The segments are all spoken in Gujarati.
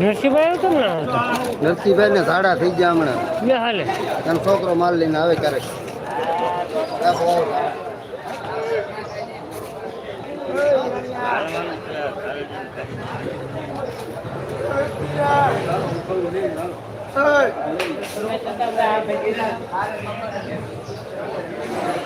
નરસિંહભાઈ કેમ ના હતા નરસિંહભાઈ ને ઝાડા થઈ ગયા હમણાં. બે હાલે. તને છોકરો માલ લઈને આવે ક્યારેક. Hey!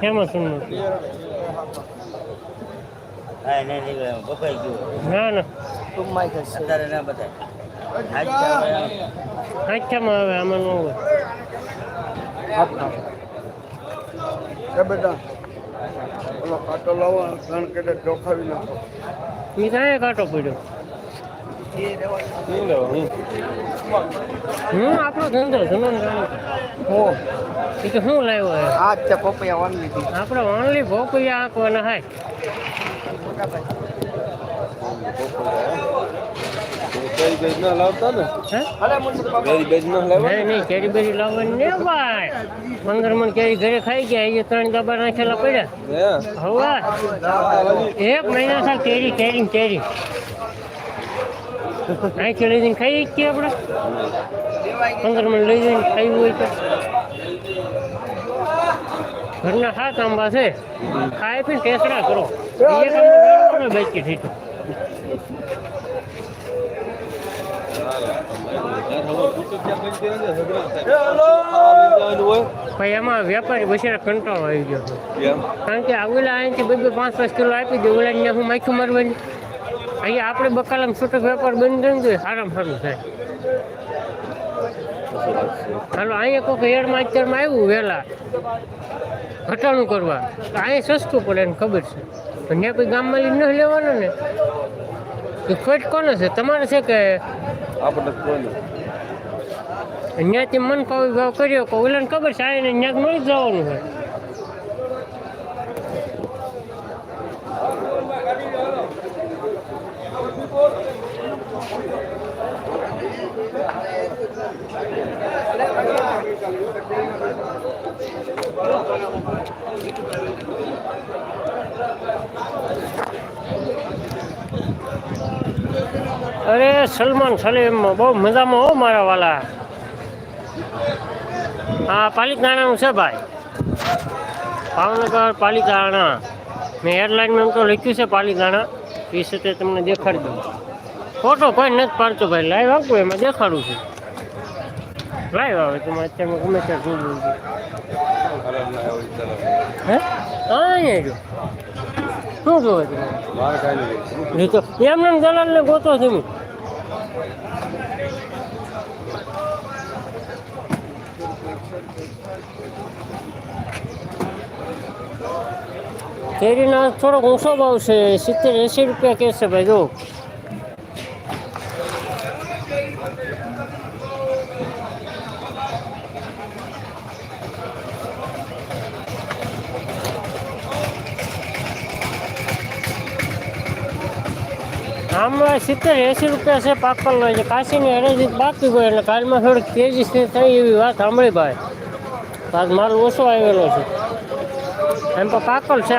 ફેમસ ગયું. ના ના. અત્યારે ના બતાય. આખ્યામાં આવે આમાં ન હોય. એ બેટા ઓલો કાંટો લાવો ત્રણ કેડે ચોખાવી નાખો. એ કાંઈ કાંટો પડ્યો? હું આપણો ધંધો જૂનો હો. એ તો શું લાવ્યો હે આ જ છે પપૈયા ઓનલી આપણે ઓનલી ભોપૈયા આંકવાના હાય. કઈ બેજ ના લાવતા ને હે બેજ ના નહીં નહીં કેરી બેરી લાવવાની ને ભાઈ. પંદર મણ કેરી ઘરે ખાઈ ગયા એ ત્રણ ડબ્બા નાખેલા પડ્યા. હવે. એક મહિના થાય કેરી કેરી કેરી. અહીંથી લઈ જઈને ખાઈ છીએ આપણે. પંદર મણ લઈ જઈને ખાઈ હોય તો. ઘરના સાત આંબા છે. ખાઈ પીને ટેસડા કરો. બીજે કાંઈ મેળવવાનો બાકી થઈ તો ભાઈ એમાં વેપારી બસેરા કંટાળો આવી ગયો છે. કારણ કે આવેલા અહીંથી બે બે પાંચ પાંચ કિલો આપી દે ઓલા ત્યાં હું માખું મારવાની. અહીંયા આપણે બકાલામાં છૂટક વેપાર બંધ કરી દઈએ સારામાં સારું થાય. હાલો અહીંયા કોઈક એડમાં અત્યારમાં આવ્યું વહેલા. ઘટાડું કરવા. તો અહીંયા સસ્તું પડે એને ખબર છે. પણ ત્યાં કોઈ ગામમાં લઈ ન લેવાનો ને. તો ખોટ કોને છે? તમારે છે કે આપણે ત્યાંથી મન ભાવ કર્યો કે ઓલાને ખબર છે આ એને ત્યાં મળી જવાનું હોય. અરે સલમાન સલીમ, બહુ મજામાં હો મારા વાલા. હા પાલિકાણાનું છે ભાઈ? ભાવનગર પાલિકાણા મેં એરલાઇનમાં તો લખ્યું છે પાલિકાણા વિશે તે તમને દેખાડી દઉં. ફોટો કોઈ નથી પાડતો ભાઈ. લાઈવ આપું એમાં દેખાડું છું. લાઈવ આવે તો અત્યારે ગમે ત્યાં છે. હે? હા અહીંયા જો. શું જોવે તમે તો એમને દલાલને ગોતો તમે કેરીના થોડોક ઊંચો ભાવ છે સિત્તેર એંસી રૂપિયા કહેશે ભાઈ જો. આમાં સિત્તેર એંસી રૂપિયા છે પાકલ હોય છે કાશીની એનર્જી બાકી હોય, એટલે કાલમાં થોડીક તેજી થઈ એવી વાત સાંભળી ભાઈ. આજ માલ ઓછો આવેલો છે. એમ તો પાકલ છે